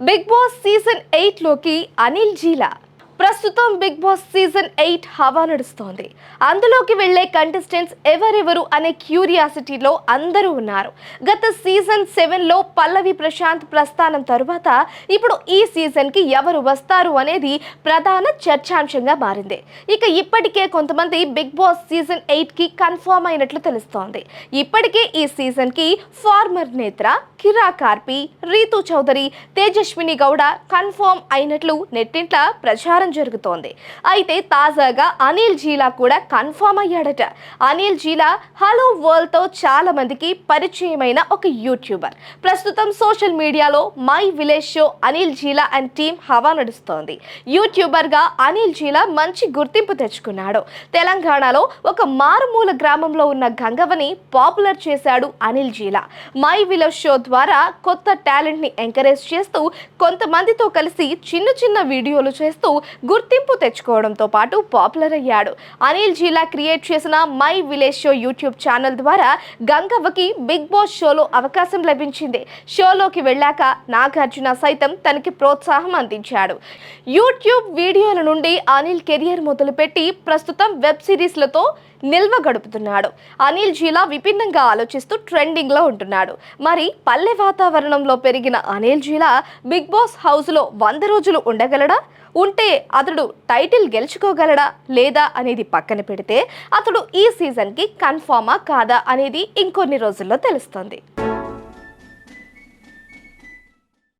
Big Boss season ఎయిట్లోకి అనిల్ జీలా ప్రస్తుతం Big Boss season eight హవా నడుస్తోంది. అందులోకి వెళ్ళే కంటెస్టెంట్స్ ఎవరెవరు అనే క్యూరియాసిటీలో అందరూ ఉన్నారు. గత సీజన్ సెవెన్లో పల్లవి ప్రశాంత్ ప్రస్థానం తరువాత ఇప్పుడు ఈ సీజన్కి ఎవరు వస్తారు అనేది ప్రధాన చర్చాంశంగా మారింది. ఇక ఇప్పటికే కొంతమంది బిగ్ బాస్ సీజన్ ఎయిట్కి కన్ఫర్మ్ అయినట్లు తెలుస్తోంది. ఇప్పటికే ఈ సీజన్కి ఫార్మర్ నేత్ర కిరా కార్పి రీతు చౌదరి తేజస్విని గౌడ కన్ఫర్మ్ అయినట్లు నెట్టింట్ల ప్రచారం జరుగుతోంది. అయితే తాజాగా అనిల్ జీలా కూడా కన్ఫర్మ్ అయ్యాడట. అనిల్ జీలా హలో వరల్డ్తో చాలా మందికి పరిచయమైన ఒక యూట్యూబర్. ప్రస్తుతం సోషల్ మీడియాలో My Village Show Anil Geela and team హవా నడుస్తోంది. యూట్యూబర్గా అనిల్ జీలా మంచి గుర్తింపు తెచ్చుకున్నాడు. తెలంగాణలో ఒక మారుమూల గ్రామంలో ఉన్న గంగవని పాపులర్ చేశాడు Anil Geela. My Village Show ద్వారా కొత్త టాలెంట్ని ఎంకరేజ్ చేస్తూ కొంతమందితో కలిసి చిన్న చిన్న వీడియోలు చేస్తూ గుర్తింపు తెచ్చుకోవడంతో పాటు పాపులర్ అయ్యాడు. అనిల్ జీలా క్రియేట్ చేసిన My Village Show YouTube channel ద్వారా గంగవ్వకి బిగ్ బాస్ షోలో అవకాశం లభించింది. షోలోకి వెళ్ళాక నాగార్జున సైతం తనకి ప్రోత్సాహం అందించాడు. యూట్యూబ్ వీడియోల నుండి అనిల్ కెరియర్ మొదలుపెట్టి ప్రస్తుతం వెబ్ సిరీస్లతో నిల్వ గడుపుతున్నాడు. అనిల్ జీలా విభిన్నంగా ఆలోచిస్తూ ట్రెండింగ్లో ఉంటున్నాడు. మరి పల్లె వాతావరణంలో పెరిగిన అనిల్ జీలా బిగ్ బాస్ హౌస్లో వంద రోజులు ఉండగలడా? ఉంటే అతడు టైటిల్ గెలుచుకోగలడా లేదా అనేది పక్కన పెడితే అతడు ఈ సీజన్కి కన్ఫామా కాదా అనేది ఇంకొన్ని రోజుల్లో తెలుస్తుంది.